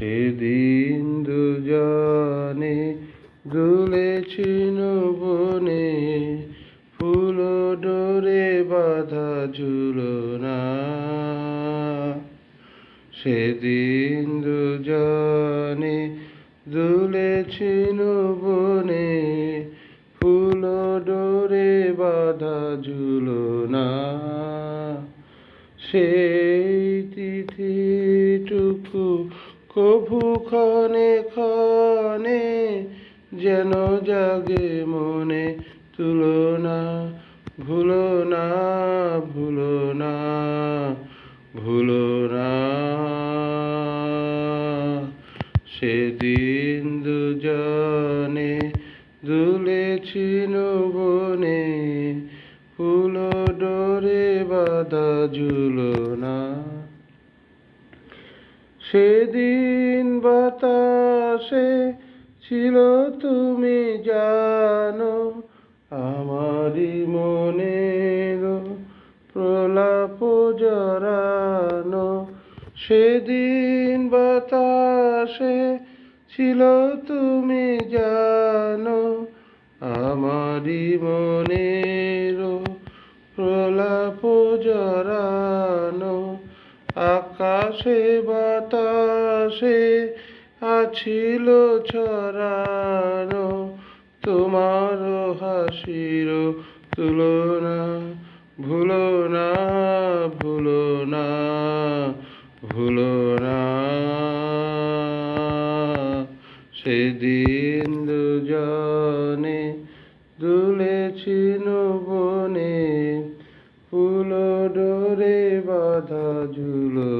সেদিন দুজনে দুলেছিল বনে, ফুল ডোরে বাঁধা ঝুলনা সেদিন দুজনে দুলেছিল বনে, ফুল ডোরে বাঁধা ঝুলনা সেই যেন জাগে মনে, তুলো না, ভুলো না ভুলো না ভুলো না। সেদিন দুজনে দুলেছিল বনে ফুল ডোরে বাঁধা ঝুলনা সেদিন বাতাসে ছিল তুমি জানো, আমারই মনের প্রলাপ জরানো সেদিন বাতাসে ছিল তুমি জানো, আমারই মনের প্রলাপ জরানো আকাশে বাতাসে আছিল ছড়ানো, তোমার হাসির তুলনা। ভুলো না ভুলো না ভুলো না। সেদিন দুজনে দুলেছিল বনে ফুল ডোরে বাঁধা ঝুলনা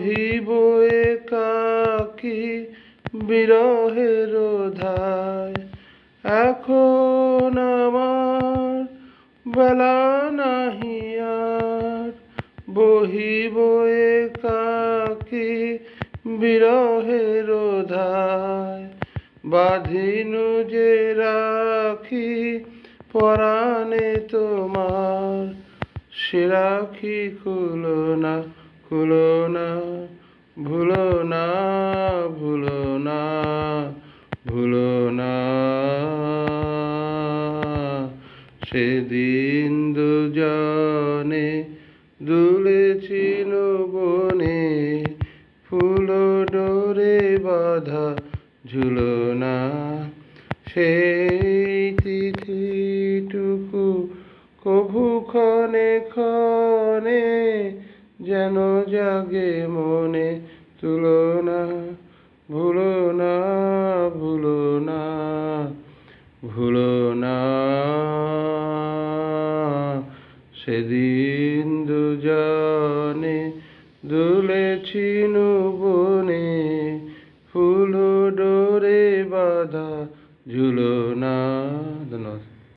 বহিব একাকি বিরহের ধায় এখন আমার বেলা নাহি আর। বহিব একাকি বিরহের ধায় বাঁধিনু যে রাখি পরাণে তোমার, সে রাখি না। খুলো না, ভুলো না ভুলো না ভুলো না। সেদিন দুজনে দুলেছিল বনে ফুল ডোরে বাঁধা ঝুলনা সেই তিথিটুকু যেন জাগে মনে, তুলো না, ভুলো না ভুলো না ভুলো না। সেদিন দুজনে দুলেছিল বনে ফুল ডোরে বাঁধা ঝুলো